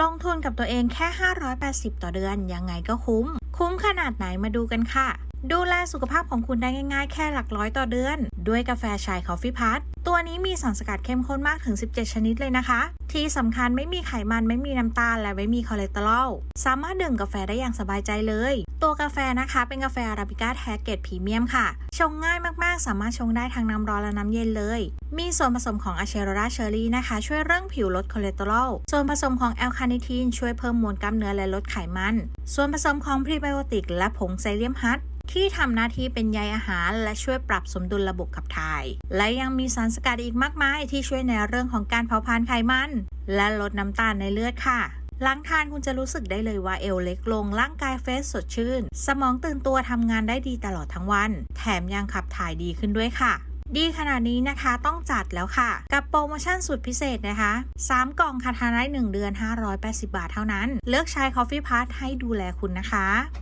ลงทุนกับตัวเองแค่ 580 ต่อเดือน ยังไงก็คุ้ม คุ้มขนาดไหนมาดูกันค่ะ ดูแลสุขภาพของคุณได้ง่ายๆ แค่หลักร้อยต่อเดือน ด้วยกาแฟชายคอฟฟี่พัทตัวนี้มีสารสกัดเข้มข้นมากถึง 17 ชนิดเลยนะคะ ที่สำคัญไม่มีไขมันไม่มีน้ำตาล และไม่มีคอเลสเตอรอล สามารถดื่มกาแฟได้อย่างสบายใจเลย ตัวกาแฟนะคะ เป็นกาแฟอาราบิก้าแท้เกรดพรีเมียมค่ะ ชงง่ายมากๆ สามารถชงได้ทั้งน้ำร้อนและน้ำเย็นเลย มีส่วนผสมของอะเชโรราเชอรี่นะคะ ช่วยเรื่องผิวลดคอเลสเตอรอล ส่วนผสมของแอลคาเนทีนช่วยเพิ่มมวลกล้ามเนื้อและลดไขมัน ส่วนผสมของพรีไบโอติกและผงไซเลียมฮัตที่ทำหน้าที่เป็นใยอาหาร และช่วยปรับสมดุลระบบขับถ่าย และยังมีสารสกัดอีกมากมาย ที่ช่วยในเรื่องของการเผาผลาญไขมัน และลดน้ำตาลในเลือดค่ะ หลังทานคุณจะรู้สึกได้เลยว่าเอวเล็กลงร่างกายเฟสสดชื่น สมองตื่นตัวทำงานได้ดีตลอดทั้งวัน แถมยังขับถ่ายดีขึ้นด้วยค่ะดีขนาดนี้นะคะต้องจัดแล้วค่ะ กับโปรโมชั่นสุดพิเศษนะคะ 3 กล่องคาทานได้1เดือน 580 บาทเท่านั้น เลือกใช้ Coffee p a s ให้ดูแลคุณนะคะ